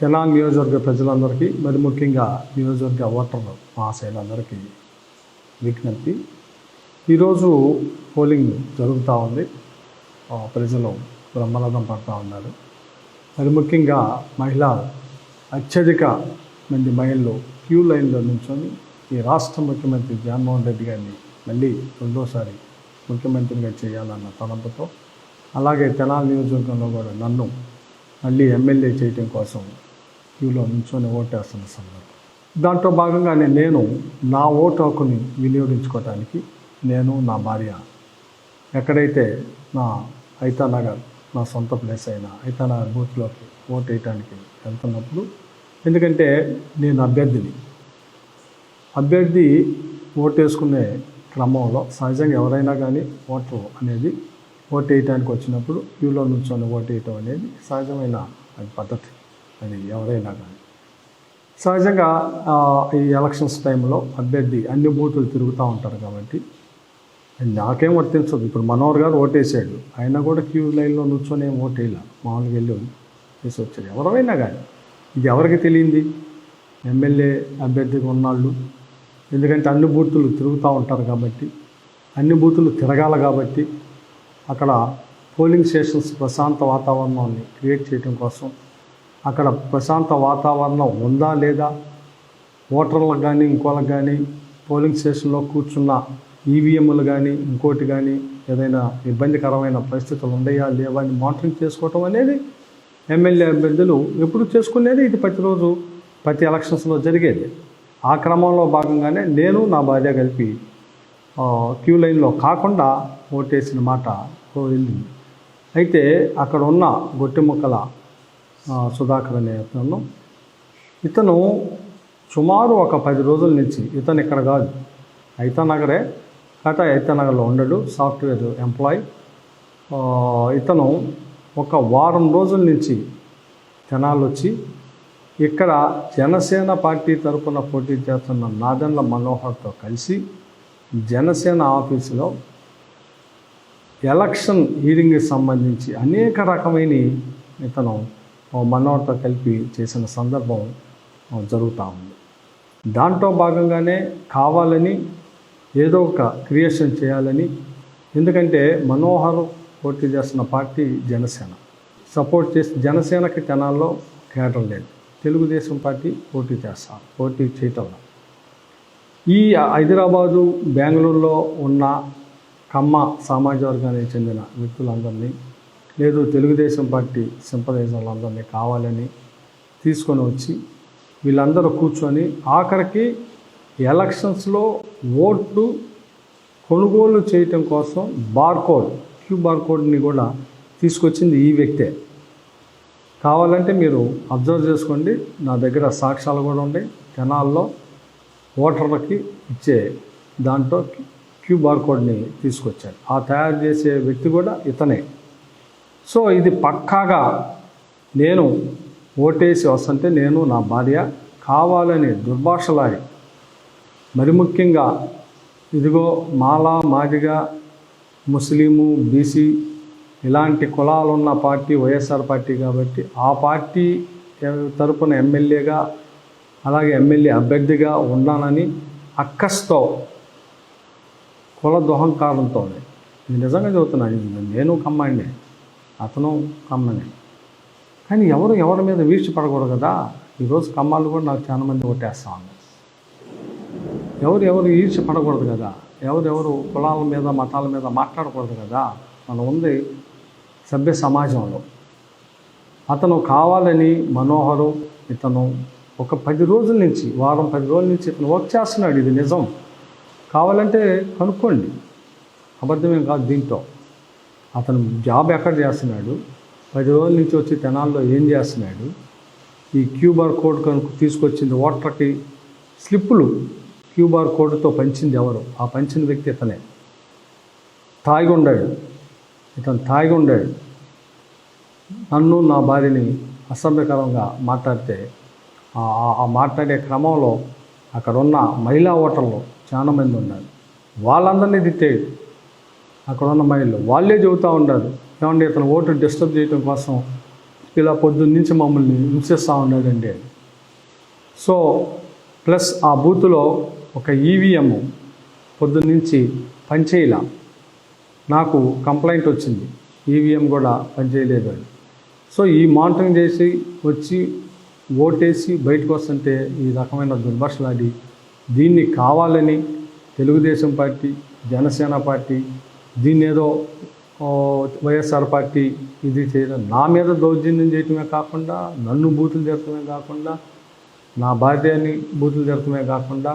తెనాలి నియోజకవర్గ ప్రజలందరికీ మరి ముఖ్యంగా నియోజకవర్గ ఓటర్ మహాశైలందరికీ విజ్ఞప్తి. ఈరోజు పోలింగ్ జరుగుతూ ఉంది. ఆ, ప్రజలు బ్రహ్మరథం పడుతూ ఉన్నారు. మరి ముఖ్యంగా మహిళ అత్యధిక మంది మహిళలు క్యూ లైన్లో నుంచొని ఈ రాష్ట్ర ముఖ్యమంత్రి జగన్మోహన్ రెడ్డి గారిని మళ్ళీ రెండోసారి ముఖ్యమంత్రిగా చేయాలన్న తలంపుతో అలాగే తెనాలి నియోజకవర్గంలో కూడా నన్ను మళ్ళీ ఎమ్మెల్యే చేయటం కోసం క్యూలో నుంచొని ఓటేస్తున్న సందర్భం. దాంట్లో భాగంగానే నేను నా ఓటు హక్కుని వినియోగించుకోవటానికి నేను నా భార్య ఎక్కడైతే నా ఐతానగర్ నా సొంత ప్లేస్ అయిన ఐతానగర్ బూత్లోకి ఓటు వేయటానికి వెళ్తున్నప్పుడు ఎందుకంటే నేను అభ్యర్థిని. అభ్యర్థి ఓటేసుకునే వేసుకునే క్రమంలో సహజంగా ఎవరైనా కానీ ఓటు అనేది ఓటు వేయటానికి వచ్చినప్పుడు క్యూలో నుంచొని ఓటు వేయటం అనేది సహజమైన పద్ధతి. అది ఎవరైనా కానీ సహజంగా ఈ ఎలక్షన్స్ టైంలో అభ్యర్థి అన్ని బూతులు తిరుగుతూ ఉంటారు కాబట్టి నాకేం వర్తించదు. ఇప్పుడు మనోహర్ గారు ఓటేసాడు. ఆయన కూడా క్యూ లైన్లో నుంచొని ఏం ఓటేయలే. మామూలుగా వెళ్ళి వేసి వచ్చాడు ఎవరైనా కానీ. ఇది ఎవరికి తెలియంది? ఎమ్మెల్యే అభ్యర్థికి ఉన్నాళ్ళు ఎందుకంటే అన్ని బూతులు తిరుగుతూ ఉంటారు కాబట్టి అన్ని బూతులు తిరగాల కాబట్టి అక్కడ పోలింగ్ స్టేషన్స్ ప్రశాంత వాతావరణాన్ని క్రియేట్ చేయడం కోసం అక్కడ ప్రశాంత వాతావరణం ఉందా లేదా? ఓటర్లకు కానీ ఇంకోళ్ళకి కానీ పోలింగ్ స్టేషన్లో కూర్చున్న ఈవీఎంలు కానీ ఇంకోటి కానీ ఏదైనా ఇబ్బందికరమైన పరిస్థితులు ఉన్నాయా లేవా అని మానిటరింగ్ చేసుకోవటం అనేది ఎమ్మెల్యే అభ్యర్థులు ఎప్పుడు చేసుకునేది ఇది ప్రతిరోజు ప్రతి ఎలక్షన్స్లో జరిగేది. ఆ క్రమంలో భాగంగానే నేను నా భార్య కలిపి క్యూ లైన్లో కాకుండా ఓటేసిన మాట వెళ్ళింది అయితే అక్కడ ఉన్న గొట్టిముక్కల ఆ, సుధాకర్ అనే అతను. ఇతను సుమారు ఒక పది రోజుల నుంచి ఇతను ఇక్కడ కాదు ఐతానగరే కాకపోతే ఐతానగర్లో ఉండడు సాఫ్ట్వేర్ ఎంప్లాయ్. ఇతను ఒక వారం రోజుల నుంచి జనాలు వచ్చి ఇక్కడ జనసేన పార్టీ తరపున పోటీ చేస్తున్న నాదెండ్ల మనోహర్తో కలిసి జనసేన ఆఫీసులో ఎలక్షన్ హీరింగ్కి సంబంధించి అనేక రకమైన ఇతను ఓ కలిపి చేసిన సందర్భం జరుగుతూ ఉంది. దాంట్లో భాగంగానే కావాలని ఏదో ఒక క్రియేషన్ చేయాలని ఎందుకంటే మనోహర్ పోటీ చేస్తున్న పార్టీ జనసేన. సపోర్ట్ చేసి జనసేనకి తెనాల్లో కేటర్ లేదు. తెలుగుదేశం పార్టీ పోటీ చేస్తాం పోటీ చేయటం ఈ హైదరాబాదు బెంగళూరులో ఉన్న కమ్మ సామాజిక వర్గానికి చెందిన వ్యక్తులందరినీ లేదు తెలుగుదేశం పార్టీ సింపదైజర్లందరినీ కావాలని తీసుకొని వచ్చి వీళ్ళందరూ కూర్చొని ఆఖరికి ఎలక్షన్స్లో ఓట్లు కొనుగోలు చేయటం కోసం బార్కోడ్ క్యూ బార్కోడ్ని కూడా తీసుకొచ్చింది ఈ వ్యక్తే. కావాలంటే మీరు అబ్జర్వ్ చేసుకోండి నా దగ్గర సాక్ష్యాలు కూడా ఉన్నాయి కెనాల్లో ఓటర్లకి ఇచ్చే దాంట్లో క్యూ బార్కోడ్ని తీసుకొచ్చాడు ఆ తయారు చేసే వ్యక్తి కూడా ఇతనే. సో ఇది పక్కాగా నేను ఓటేసి వస్తుంటే నేను నా భార్య కావాలని దుర్భాషలాడి మరి ముఖ్యంగా ఇదిగో మాలా మాదిగా ముస్లిము బీసీ ఇలాంటి కులాలున్న పార్టీ వైఎస్ఆర్ పార్టీ కాబట్టి ఆ పార్టీ తరపున ఎమ్మెల్యేగా అలాగే ఎమ్మెల్యే అభ్యర్థిగా ఉన్నానని అక్కస్తో కుల దోహంకారంతో ఇది నిజంగా చదువుతున్నాను నేను కమ్మాడినే. అతను కమ్మనే. కానీ ఎవరు ఎవరి మీద వీழ்చి పడకూడదు కదా? ఈరోజు కమ్మాలు కూడా నాకు చాలా మంది కొట్టేస్తా ఉన్నారు. ఎవరు ఎవరు ఈర్చ పడకూడదు కదా? ఎవరెవరు కులాల మీద మతాల మీద మాట్లాడకూడదు కదా? మనం ఉంది సభ్య సమాజంలో. అతను కావాలని మనోహరు ఇతను ఒక పది రోజుల నుంచి వారం పది రోజుల నుంచి ఇతను వర్క్ చేస్తున్నాడు. ఇది నిజం. కావాలంటే కనుక్కోండి. అబద్ధమేం కాదు దీంతో. అతను జాబ్ ఎక్కడ చేస్తున్నాడు? పది రోజుల నుంచి వచ్చి తెనాల్లో ఏం చేస్తున్నాడు? ఈ క్యూబార్ కోడ్ కనుక తీసుకొచ్చింది ఓటర్కి స్లిప్పులు క్యూబార్ కోడ్తో పంచింది ఎవరు? ఆ పంచిన వ్యక్తి ఇతనే. తాగి ఉండాడు. ఇతను తాగి ఉండాడు. నన్ను నా భార్యని అసభ్యకరంగా మాట్లాడితే ఆ- మాట్లాడే క్రమంలో అక్కడ ఉన్న మహిళా ఓటర్లు చాలా మంది ఉన్నారు. వాళ్ళందరినీ తిట్టేది అక్కడ ఉన్న మహిళలు. వాళ్ళే చెబుతూ ఉన్నారు. ఏమంటే ఇతను ఓటు డిస్టర్బ్ చేయడం కోసం ఇలా పొద్దున్న నుంచి మమ్మల్ని హింసిస్తూ ఉన్నాడండి సో ప్లస్ ఆ బూత్లో ఒక ఈవీఎం పొద్దున్న నుంచి పనిచేయలా నాకు కంప్లైంట్ వచ్చింది. ఈవీఎం కూడా పనిచేయలేదు అని. సో ఈ మానిటరింగ్ చేసి వచ్చి ఓటేసి బయటకు వస్తుంటే ఈ రకమైన దుర్భాషలాడి దీన్ని కావాలని తెలుగుదేశం పార్టీ జనసేన పార్టీ దీన్ని ఏదో వైఎస్ఆర్ పార్టీ ఇది చేయడం నా మీద దౌర్జన్యం చేయటమే కాకుండా నన్ను బూతులు జరపడమే కాకుండా నా భార్యని బూతులు జరపడమే కాకుండా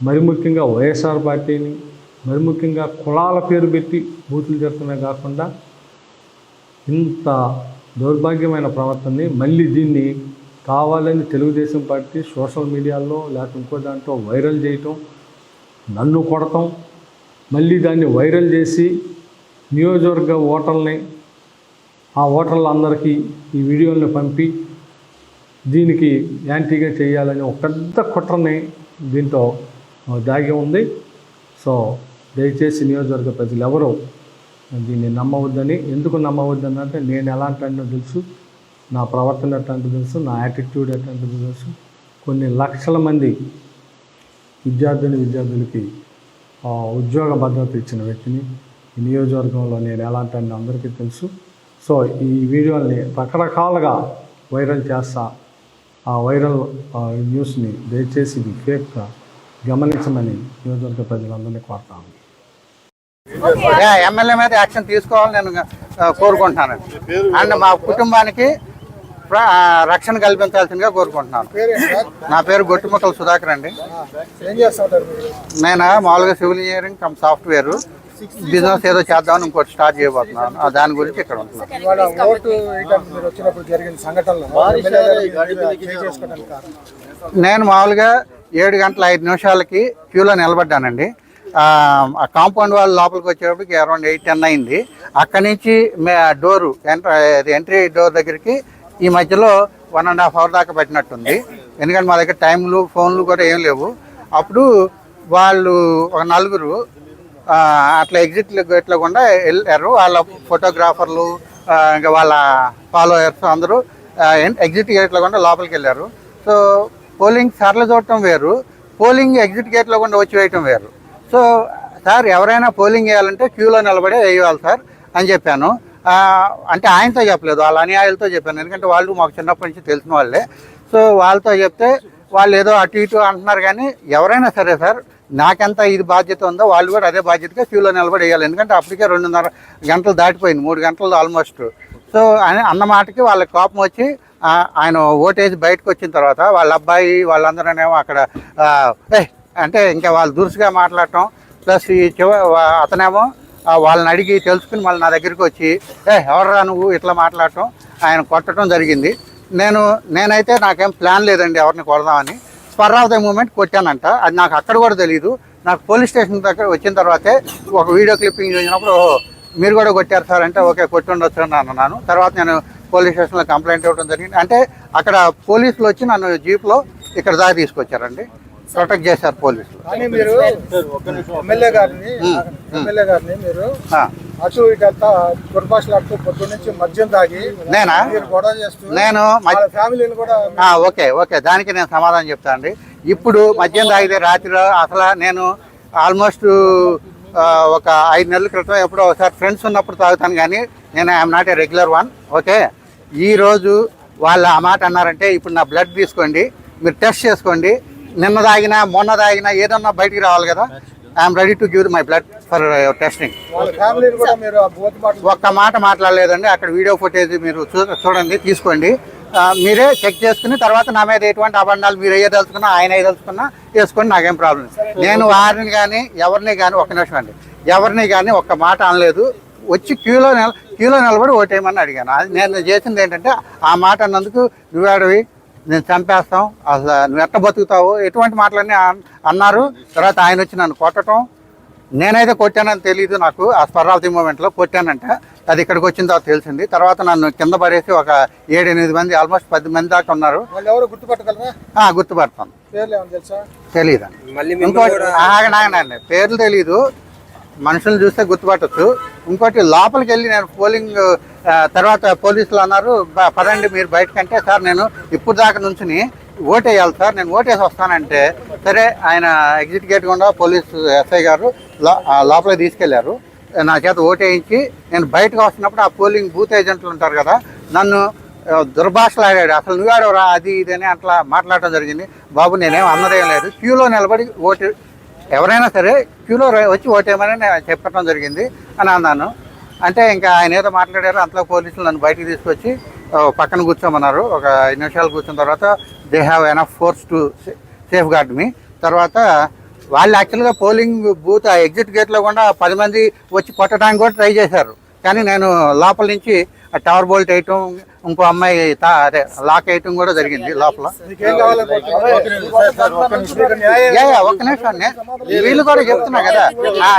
మరి ముఖ్యంగా వైఎస్ఆర్ పార్టీని మరి ముఖ్యంగా కులాల పేరు పెట్టి బూతులు జరపడమే కాకుండా ఇంత దౌర్భాగ్యమైన ప్రవర్తనని మళ్ళీ దీన్ని కావాలని తెలుగుదేశం పార్టీ సోషల్ మీడియాలో లేకపోతే ఇంకో దాంట్లో వైరల్ చేయటం నన్ను కొడటం మళ్ళీ దాన్ని వైరల్ చేసి నియోజకవర్గ ఓటర్లని ఆ ఓటర్లందరికీ ఈ వీడియోలను పంపి దీనికి యాంటీగా చేయాలని ఒక పెద్ద కుట్రని దీంతో దాగి ఉంది. సో దయచేసి నియోజకవర్గ ప్రజలు ఎవరు దీన్ని నమ్మవద్దని ఎందుకు నమ్మవద్దని అంటే నేను ఎలాంటి అంటే తెలుసు నా ప్రవర్తన ఎట్లాంటి తెలుసు నా యాటిట్యూడ్ ఎట్లాంటి తెలుసు. కొన్ని లక్షల మంది విద్యార్థిని విద్యార్థులకి ఉద్యోగ భద్రత ఇచ్చిన వ్యక్తిని ఈ నియోజకవర్గంలో నేను ఎలాంటి అని అందరికీ తెలుసు. సో ఈ వీడియోని రకరకాలుగా వైరల్ చేస్తా. ఆ వైరల్ ఆ, న్యూస్ని దయచేసి ఇది ఫేక్గా గమనించమని నియోజకవర్గ ప్రజలందరినీ కోరుతాను ఎమ్మెల్యే మీద యాక్షన్ తీసుకోవాలని నేను కోరుకుంటున్నాను. అండ్ మా కుటుంబానికి రక్షణ కల్పించాల్సిందిగా కోరుకుంటున్నాను. నా పేరు గొట్టుముక్కల సుధాకర్ అండి. నేను మామూలుగా civil engineering cum software business ఏదో చేద్దామని ఇంకోటి స్టార్ట్ చేయబోతున్నాను. ఆ దాని గురించి ఇక్కడ నేను మామూలుగా ఏడు గంటల ఐదు నిమిషాలకి క్యూలో నిలబడ్డానండి. ఆ కాంపౌండ్ వాళ్ళ లోపలికి వచ్చేటప్పటికి అరౌండ్ ఎయిట్ టెన్ అయింది. అక్కడి నుంచి main door entry entry door దగ్గరికి ఈ మధ్యలో వన్ అండ్ హాఫ్ అవర్ దాకా పెట్టినట్టుంది. ఎందుకంటే మా దగ్గర టైంలు ఫోన్లు కూడా ఏం లేవు. అప్పుడు వాళ్ళు ఒక నలుగురు అట్లా ఎగ్జిట్ ఎట్లకుండా వెళ్ళారు. వాళ్ళ ఫోటోగ్రాఫర్లు ఇంకా వాళ్ళ ఫాలోయర్స్ అందరూ ఎగ్జిట్ గేట్లో కూడా లోపలికి వెళ్ళారు. సో పోలింగ్ సార్లు చూడటం వేరు. పోలింగ్ ఎగ్జిట్ గేట్లో కూడా వచ్చి వేయటం వేరు. సో సార్ ఎవరైనా పోలింగ్ వేయాలంటే క్యూలో నిలబడే వేయాలి సార్ అని చెప్పాను. అంటే ఆయనతో చెప్పలేదు వాళ్ళ అనుయాయులతో చెప్పాను. ఎందుకంటే వాళ్ళు మాకు చిన్నప్పటి నుంచి తెలిసిన వాళ్ళే. సో వాళ్ళతో చెప్తే వాళ్ళు ఏదో అటు ఇటు అంటున్నారు కానీ ఎవరైనా సరే సార్ నాకెంత ఇది బాధ్యత ఉందో వాళ్ళు కూడా అదే బాధ్యతగా క్యూలో నిలబడి వేయాలి. ఎందుకంటే అప్పటికే రెండున్నర గంటలు దాటిపోయింది మూడు గంటలు ఆల్మోస్ట్. సో అన్న మాటకి వాళ్ళకి కోపం వచ్చి ఆయన ఓటేజ్ బయటకు వచ్చిన తర్వాత వాళ్ళ అబ్బాయి వాళ్ళందరూనేమో అక్కడ అంటే ఇంకా వాళ్ళు దురుసుగా మాట్లాడటం ప్లస్ ఈ చివ అతనేమో వాళ్ళని అడిగి తెలుసుకుని మళ్ళీ నా దగ్గరికి వచ్చి ఏ ఎవర్రా నువ్వు ఇట్లా మాట్లాడటం? ఆయన కొట్టడం జరిగింది. నేను నేనైతే నాకేం ప్లాన్ లేదండి ఎవరిని కొడదామని. స్పర్ ఆఫ్ ద మూమెంట్ కొట్టానంట. అది నాకు అక్కడ కూడా తెలియదు నాకు పోలీస్ స్టేషన్ దగ్గర వచ్చిన తర్వాతే ఒక వీడియో క్లిప్పింగ్ చూసినప్పుడు మీరు కూడా కొట్టారు సార్ అంటే ఓకే కొట్టి ఉండొచ్చు అని అన్నాను. తర్వాత నేను పోలీస్ స్టేషన్లో కంప్లైంట్ ఇవ్వడం జరిగింది. అంటే అక్కడ పోలీసులు వచ్చి నన్ను జీప్లో ఇక్కడ దాకా తీసుకొచ్చారండి. ప్రొటెక్ట్ చేశారు పోలీసులు. కానీ మీరు ఎమ్మెల్యే గారిని ఎమ్మెల్యే గారిని మీరు అటు ఇటు అంతా దుర్భాషలాడుతూ పొద్దు నుంచి మద్యం తాగి నేనా? మీరు గొడవ చేస్తూ నేను ఫ్యామిలీని కూడా ఓకే ఓకే. దానికి నేను సమాధానం చెప్తాను అండి. ఇప్పుడు మద్యం తాగితే రాత్రిలో అసలు నేను ఆల్మోస్ట్ ఒక ఐదు నెలల క్రితం ఎప్పుడో ఒకసారి ఫ్రెండ్స్ ఉన్నప్పుడు తాగుతాను కానీ నేను I'm not a regular one okay? ఈరోజు వాళ్ళు ఆ మాట అన్నారంటే ఇప్పుడు నా బ్లడ్ తీసుకోండి మీరు టెస్ట్ చేసుకోండి నిన్న తాగినా మొన్న తాగినా ఏదన్నా బయటికి రావాలి కదా. I'm ready to give my blood for testing ఒక్క మాట మాట్లాడలేదండి. అక్కడ వీడియో ఫుటేజ్ మీరు చూ చూడండి తీసుకోండి. మీరే చెక్ చేసుకుని తర్వాత నా మీద ఎటువంటి అబండాలు మీరు వేయదలుచుకున్నా ఆయన వేయదలుచుకున్నా వేసుకొని నాకేం ప్రాబ్లం. నేను వారిని కానీ ఎవరిని కానీ ఒక్క నిమిషం అండి. ఎవరిని కానీ ఒక్క మాట అనలేదు. వచ్చి క్యూలో నిల క్యూలో నిలబడి ఓటేయమని అడిగాను. అది నేను చేసింది ఏంటంటే ఆ మాట అన్నందుకు నువ్వాడివి నేను చంపేస్తాం. అసలు నువ్వు ఎట్ట బతుకుతావు? ఎటువంటి మాటలన్నీ అన్- అన్నారు. తర్వాత ఆయన వచ్చి నన్ను కొట్టడం నేనైతే కొట్టానని తెలియదు నాకు. ఆ స్పర్రావతి మూమెంట్లో కొట్టానంట. అది ఇక్కడికి వచ్చిన తర్వాత తెలిసింది. తర్వాత నన్ను కింద పడేసి ఒక ఏడు ఎనిమిది మంది ఆల్మోస్ట్ పది మంది దాకా ఉన్నారు. గుర్తుపడతాను. పేర్లు ఏమైనా తెలుసా? తెలియదు ఇంకోటి ఆగండి పేర్లు తెలియదు మనుషులు చూస్తే గుర్తుపట్టచ్చు. ఇంకోటి లోపలికి వెళ్ళి నేను పోలింగ్ తర్వాత పోలీసులు అన్నారు పదండి మీరు బయటకంటే సార్ నేను ఇప్పుడు దాకా నుంచుని ఓటేయాలి సార్ నేను ఓటేసి వస్తానంటే సరే ఆయన ఎగ్జిట్ గేట్ గుండా పోలీసు ఎస్ఐ గారు లో- లోపలికి తీసుకెళ్ళారు. నా చేత ఓటేయించి నేను బయటకు వస్తున్నప్పుడు ఆ పోలింగ్ బూత్ ఏజెంట్లు ఉంటారు కదా నన్ను దుర్భాషలాడాడు. అసలు నువ్వాడవరా అది ఇది అని అట్లా మాట్లాడటం జరిగింది. బాబు నేనేం అన్నదేం లేదు. క్యూలో నిలబడి ఓటు ఎవరైనా సరే క్యూలో వచ్చి ఓటేయమని నేను చెప్పడం జరిగింది అని అన్నాను. అంటే ఇంకా ఆయన ఏదో మాట్లాడారు అంతలో పోలీసులు నన్ను బయటకు తీసుకొచ్చి పక్కన కూర్చోమన్నారు. ఒక ఐదు నిమిషాలు కూర్చున్న తర్వాత they have enough force to safeguard me. తర్వాత వాళ్ళు యాక్చువల్గా పోలింగ్ బూత్ ఆ ఎగ్జిట్ గేట్లో కూడా పది మంది వచ్చి కొట్టడానికి కూడా ట్రై చేశారు. కానీ నేను లోపల నుంచి ఆ టవర్ బోల్ట్ వేయటం ఇంకో అమ్మాయి తా- అదే లాక్ వేయటం కూడా జరిగింది లోపల. ఒక్క నిమిషం వీళ్ళు కూడా చెప్తున్నా కదా.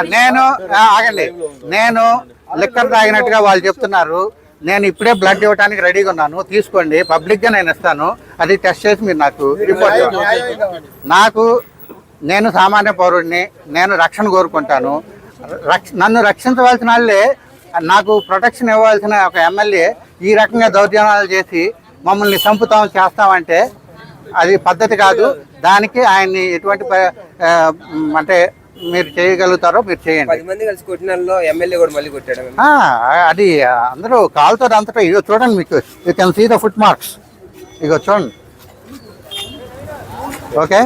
నేను ఆగండి. నేను లిక్కర్ తాగినట్టుగా వాళ్ళు చెప్తున్నారు. నేను ఇప్పుడే బ్లడ్ ఇవ్వడానికి రెడీగా ఉన్నాను. తీసుకోండి. పబ్లిక్గా నేను ఇస్తాను. అది టెస్ట్ చేసి మీరు నాకు రిపోర్ట్ నాకు నేను సామాన్య పౌరుడిని నేను రక్షణ కోరుకుంటాను. రక్ష నన్ను రక్షించవలసిన వాళ్ళే నాకు ప్రొటెక్షన్ ఇవ్వాల్సిన ఒక ఎమ్మెల్యే ఈ రకంగా దౌర్జన్యాలు చేసి మమ్మల్ని చంపుతాం చేస్తామంటే అది పద్ధతి కాదు. దానికి ఆయన్ని ఎటువంటి అంటే మీరు చేయగలుగుతారో మీరు చేయండి. పది మంది కలిసి కొట్టినలో ఎమ్మెల్యే కూడా మళ్ళీ కొట్టాడు ఆ, అది అందరూ కాలుతో అంతటా ఇగో చూడండి మీకు. You can see the foot marks ఇగో చూడండి. Okay?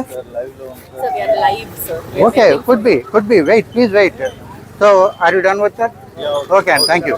Okay could be could be wait please wait so are you done with that okay అండి థ్యాంక్ యూ